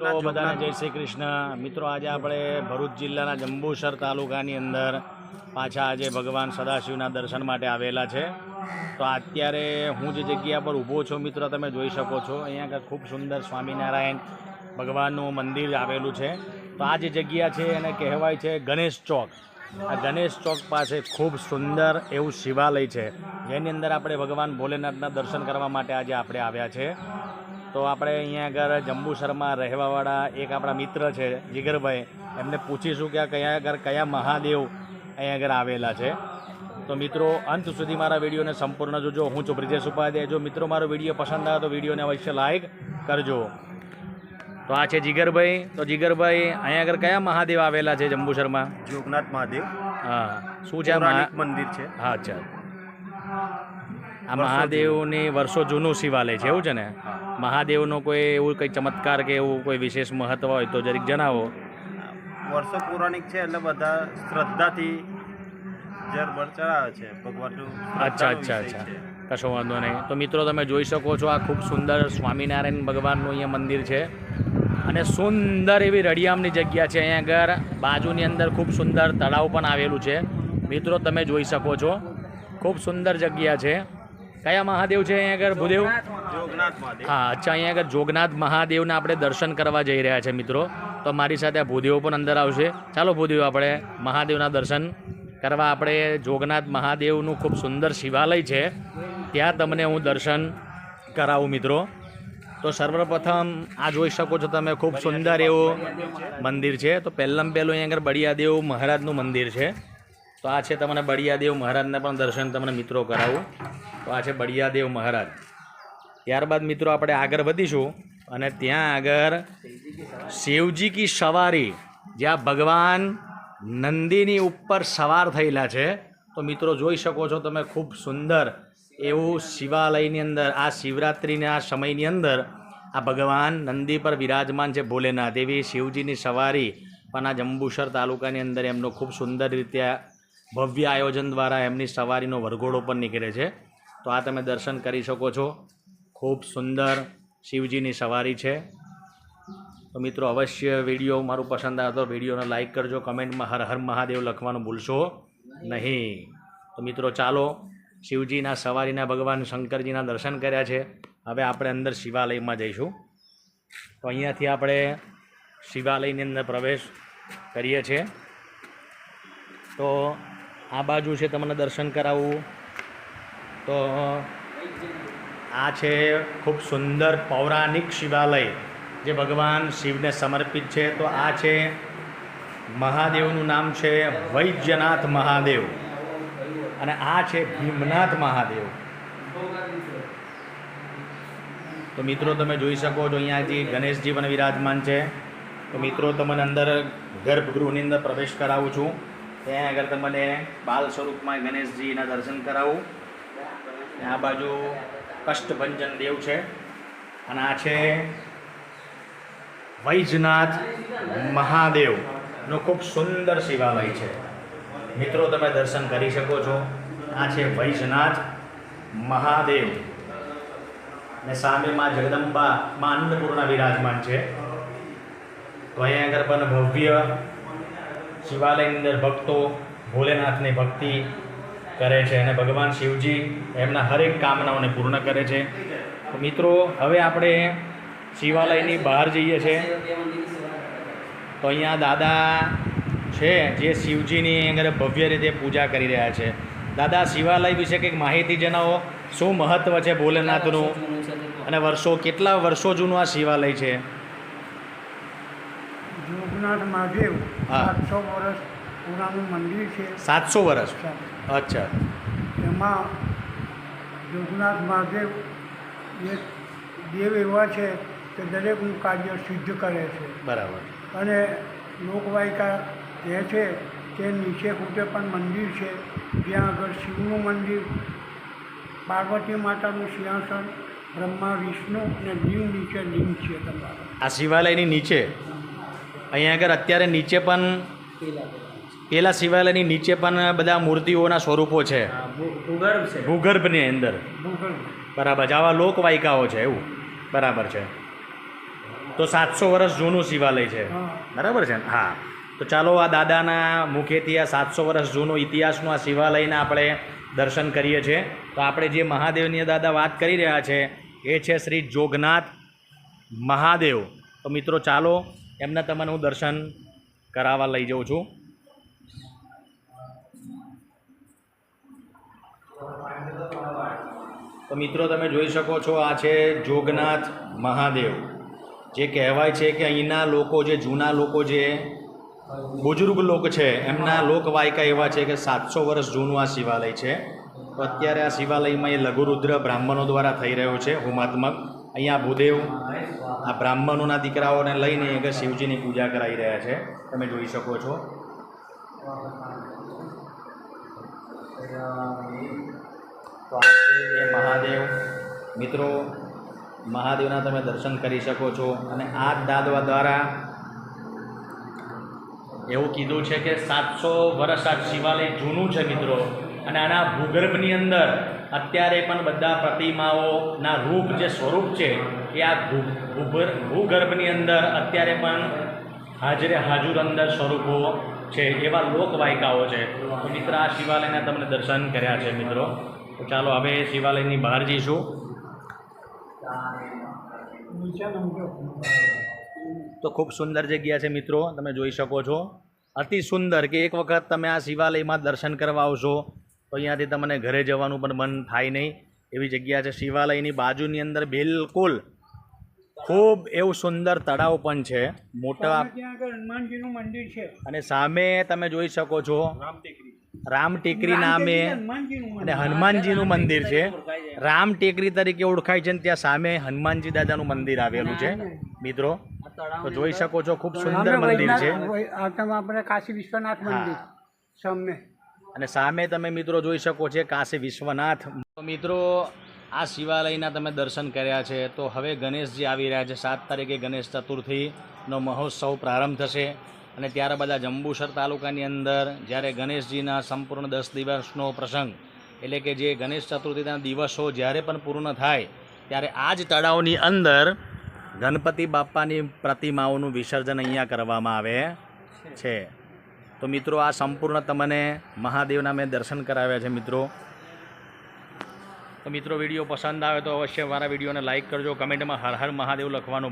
મિત્રો બધાને જય શ્રી કૃષ્ણ. મિત્રો આજે આપણે ભરૂચ જિલ્લાના જંબુસર તાલુકાની અંદર પાછા આજે ભગવાન સદાશિવના દર્શન માટે આવેલા છે. તો અત્યારે હું જે જગ્યા પર ઊભો છું મિત્રો તમે જોઈ શકો છો. અહીંયા આગળ ખૂબ સુંદર સ્વામિનારાયણ ભગવાનનું મંદિર આવેલું છે. તો આ જે જગ્યા છે એને કહેવાય છે ગણેશ ચોક. આ ગણેશ ચોક પાસે ખૂબ સુંદર એવું શિવાલય છે. જેની અંદર આપણે ભગવાન ભોલેનાથના દર્શન કરવા માટે આજે આપણે આવ્યા છે. તો આપણે અહીંયા આગળ જંબુસરમાં રહેવાવાળા એક આપણા મિત્ર છે જીગરભાઈ. એમને પૂછીશું કે આ કયા આગળ કયા મહાદેવ અહીંયા આગળ આવેલા છે. તો મિત્રો અંત સુધી મારા વિડીયોને સંપૂર્ણ જોજો. હું છું બ્રિજેશ ઉપાધ્યાય. જો મિત્રો મારો વીડિયો પસંદ આવે તો વિડીયોને અવશ્ય લાઈક કરજો. તો આ છે જીગરભાઈ. તો જીગરભાઈ અહીંયા આગળ કયા મહાદેવ આવેલા છે જંબુસરમાં? જોગનાથ મહાદેવ. હા. શું છે મંદિર છે. હા અચ્છા. આ મહાદેવની વર્ષો જૂનું શિવાલય છે એવું છે ને? મહાદેવનો કોઈ એવું કંઈ ચમત્કાર કે એવું કોઈ વિશેષ મહત્ત્વ હોય તો જરીક જણાવો. વર્ષો પૌરાણિક છે એટલે બધા શ્રદ્ધાથી જરબર ચડાવે છે ભગવાનનું અચ્છા અચ્છા અચ્છા. કશો વાંધો નહીં. તો મિત્રો તમે જોઈ શકો છો આ ખૂબ સુંદર સ્વામિનારાયણ ભગવાનનું અહીંયા મંદિર છે. અને સુંદર એવી રળિયામની જગ્યા છે અહીંયા આગળ. બાજુની અંદર ખૂબ સુંદર તળાવ પણ આવેલું છે. મિત્રો તમે જોઈ શકો છો. ખૂબ સુંદર જગ્યા છે. કયા મહાદેવ છે અહીંયા આગળ? ભૂદેવ? જોગનાથ હા અચ્છા અહીંયા આગળ જોગનાથ મહાદેવના આપણે દર્શન કરવા જઈ રહ્યા છે મિત્રો. તો મારી સાથે આ ભૂદેવ પણ અંદર આવશે. ચાલો ભૂદેવ આપણે મહાદેવના દર્શન કરવા આપણે જોગનાથ મહાદેવનું ખૂબ સુંદર શિવાલય છે. ત્યાં તમને હું દર્શન કરાવું મિત્રો. તો સર્વપ્રથમ આ જોઈ શકો છો તમે ખૂબ સુંદર એવું મંદિર છે. તો પહેલાં પહેલું અહીંયા આગળ બળિયાદેવ મહારાજનું મંદિર છે. તો આ છે તમને બળિયાદેવ મહારાજના પણ દર્શન તમને મિત્રો કરાવું. તો આ છે બળિયાદેવ મહારાજ. ત્યારબાદ મિત્રો આપણે આગળ વધીશું અને ત્યાં આગળ શિવજી કી સવારી, જ્યાં ભગવાન નંદીની ઉપર સવાર થયેલા છે. તો મિત્રો જોઈ શકો છો તમે ખૂબ સુંદર એવું શિવાલયની અંદર, આ શિવરાત્રિના સમયની અંદર આ ભગવાન નંદી પર વિરાજમાન છે ભોલેનાથ. એવી શિવજીની સવારી પણ આ જંબુસર તાલુકાની અંદર એમનો ખૂબ સુંદર રીતે ભવ્ય આયોજન દ્વારા એમની સવારીનો વરઘોડો પણ નીકળે છે. તો આ તમે દર્શન કરી શકો છો. ખૂબ સુંદર શિવજીની સવારી છે. તો મિત્રો, અવશ્ય વીડિયો મારું પસંદ આવે તો વિડીયોને લાઈક કરજો, કમેન્ટમાં હર હર મહાદેવ લખવાનું ભૂલશો નહીં. તો મિત્રો, ચાલો શિવજીના સવારીના ભગવાન શંકરજીના દર્શન કર્યા છે. હવે આપણે અંદર શિવાલયમાં જઈશું. તો અહીંયાથી આપણે શિવાલયની અંદર પ્રવેશ કરીએ છીએ. તો આ બાજુ છે, તમને દર્શન કરાવવું તો આ છે ખૂબ સુંદર પૌરાણિક શિવાલય, જે ભગવાન શિવને સમર્પિત છે. તો આ છે મહાદેવનું નામ છે વૈદ્યનાથ મહાદેવ અને આ છે ભીમનાથ મહાદેવ. તો મિત્રો, તમે જોઈ શકો છો અહીંયાથી ગણેશજી પણ વિરાજમાન છે. તો મિત્રો તમને અંદર ગર્ભગૃહની અંદર પ્રવેશ કરાવું છું. ત્યાં આગળ તમને બાલ સ્વરૂપમાં ગણેશજીના દર્શન કરાવું. અને આ બાજુ કષ્ટભંજન દેવ છે. અને આ છે વૈજનાથ મહાદેવનો ખૂબ સુંદર શિવાલય છે. મિત્રો, તમે દર્શન કરી શકો છો. આ છે વૈજનાથ મહાદેવ. ને સામે માં જગદંબા, માં અન્નપૂર્ણા વિરાજમાન છે. તો અહીંયા આગળ પણ ભવ્ય શિવાલયની અંદર ભક્તો, ભોલેનાથની ભક્તિ કરે છે અને ભગવાન શિવજી એમના હરેક કામનાઓને પૂર્ણ કરે છે. તો મિત્રો હવે આપણે શિવાલયની બહાર જઈએ છીએ તો અહીંયા દાદા છે જે શિવજીની અંદર ભવ્ય રીતે પૂજા કરી રહ્યા છે. દાદા શિવાલય વિશે કંઈક માહિતી જણાવો. શું મહત્ત્વ છે ભોલેનાથનું? અને વર્ષો કેટલા વર્ષો જૂનું આ શિવાલય છે? જોગનાથ મહાદેવ આઠસો વર્ષ પુરાણું મંદિર છે. સાતસો વર્ષ? અચ્છા. એમાં જોગનાથ મહાદેવ એક દેવ એવા છે કે દરેકનું કાર્ય સિદ્ધ કરે છે. બરાબર. અને લોકવાયકા કહે છે કે નીચે ખૂટે પણ મંદિર છે. જ્યાં આગળ શિવનું મંદિર પાર્વતી માતાનું સિંહાસન બ્રહ્મા વિષ્ણુ અને દીવ નીચે લિંગ છે તમારા. આ શિવાલયની નીચે? અહીંયા આગળ અત્યારે નીચે પણ પેલા શિવાલયની નીચે પણ બધા મૂર્તિઓના સ્વરૂપો છે. ભૂગર્ભ છે. ભૂગર્ભની અંદર. બરાબર છે આવા લોકવાયકાઓ છે એવું. બરાબર છે. તો સાતસો વર્ષ જૂનું શિવાલય છે. બરાબર છે હા. તો ચાલો આ દાદાના મુખેથી આ સાતસો વર્ષ જૂનો ઇતિહાસનું આ શિવાલયના આપણે દર્શન કરીએ છીએ. તો આપણે જે મહાદેવની દાદા વાત કરી રહ્યા છે એ છે શ્રી જોગનાથ મહાદેવ. તો મિત્રો ચાલો એમને તમને હું દર્શન કરાવવા લઈ જાઉં છું. તો મિત્રો, તમે જોઈ શકો છો, આ છે જોગનાથ મહાદેવ. જે કહેવાય છે કે અહીંના લોકો જે, જૂના લોકો જે બુજુર્ગ લોકો છે, એમના લોકવાયકા એવા છે કે સાતસો વર્ષ જૂનું આ શિવાલય છે. તો અત્યારે આ શિવાલયમાં એ લઘુરુદ્ર બ્રાહ્મણો દ્વારા થઈ રહ્યો છે, હોમાત્મક. અહીંયા ભૂદેવ આ બ્રાહ્મણોના દીકરાઓને લઈને એક શિવજીની પૂજા કરાવી રહ્યા છે. તમે જોઈ શકો છો. તો એ મહાદેવ. મિત્રો, મહાદેવના તમે દર્શન કરી શકો છો અને આ દાદવા દ્વારા એવું કીધું છે કે સાતસો વર્ષ આ શિવાલય જૂનું છે મિત્રો. અને આના ભૂગર્ભની અંદર અત્યારે પણ બધા પ્રતિમાઓના રૂપ જે સ્વરૂપ છે એ આ ભૂગર્ભની અંદર અત્યારે પણ હાજરે હાજુર અંદર સ્વરૂપો છે એવા લોકવાયકાઓ છે. મિત્ર, આ શિવાલયના તમને દર્શન કર્યા છે મિત્રો. તો ચાલો હવે શિવાલયની બહાર જઈશું. તો ખૂબ સુંદર જગ્યા છે મિત્રો તમે જોઈ શકો છો. અતિ સુંદર કે એક વખત તમે આ શિવાલયમાં દર્શન કરવા આવશો તો અહીંયાથી તમને ઘરે જવાનું પણ મન થાય નહીં. એવી જગ્યા છે શિવાલયની બાજુની અંદર બિલકુલ ખૂબ એવું સુંદર તળાવ પણ છે. મોટા હનુમાનજીનું મંદિર છે. અને સામે તમે જોઈ શકો છો રામ ટેકરી નામે અને હનુમાનજીનું મંદિર છે. રામ ટેકરી તરીકે ઓળખાય છે અને ત્યાં સામે હનુમાનજી દાદાનું મંદિર આવેલું છે. મિત્રો તો જોઈ શકો છો ખૂબ સુંદર મંદિર છે. આપણે કાશી વિશ્વનાથ મંદિર સામે. અને સામે તમે મિત્રો જોઈ શકો છો કાશી વિશ્વનાથ. મિત્રો આ શિવાલયના તમે દર્શન કર્યા છે. તો હવે ગણેશજી આવી રહ્યા છે. સાત તારીખે ગણેશ ચતુર્થીનો મહોત્સવ પ્રારંભ થશે. અને ત્યારબાદ આ જંબુસર તાલુકાની અંદર જ્યારે ગણેશજીના સંપૂર્ણ દસ દિવસનો પ્રસંગ, એટલે કે જે ગણેશ ચતુર્થીના દિવસો જ્યારે પણ પૂર્ણ થાય, ત્યારે આ જ તળાવની અંદર ગણપતિ બાપ્પાની પ્રતિમાઓનું વિસર્જન અહીંયા કરવામાં આવે છે. તો મિત્રો, આ સંપૂર્ણ તમને મહાદેવના મેં દર્શન કરાવ્યા છે મિત્રો. તો મિત્રો, વીડિયો પસંદ આવે તો અવશ્ય મારા વિડીયોને લાઇક કરજો, કમેન્ટમાં હર હર મહાદેવ લખવાનું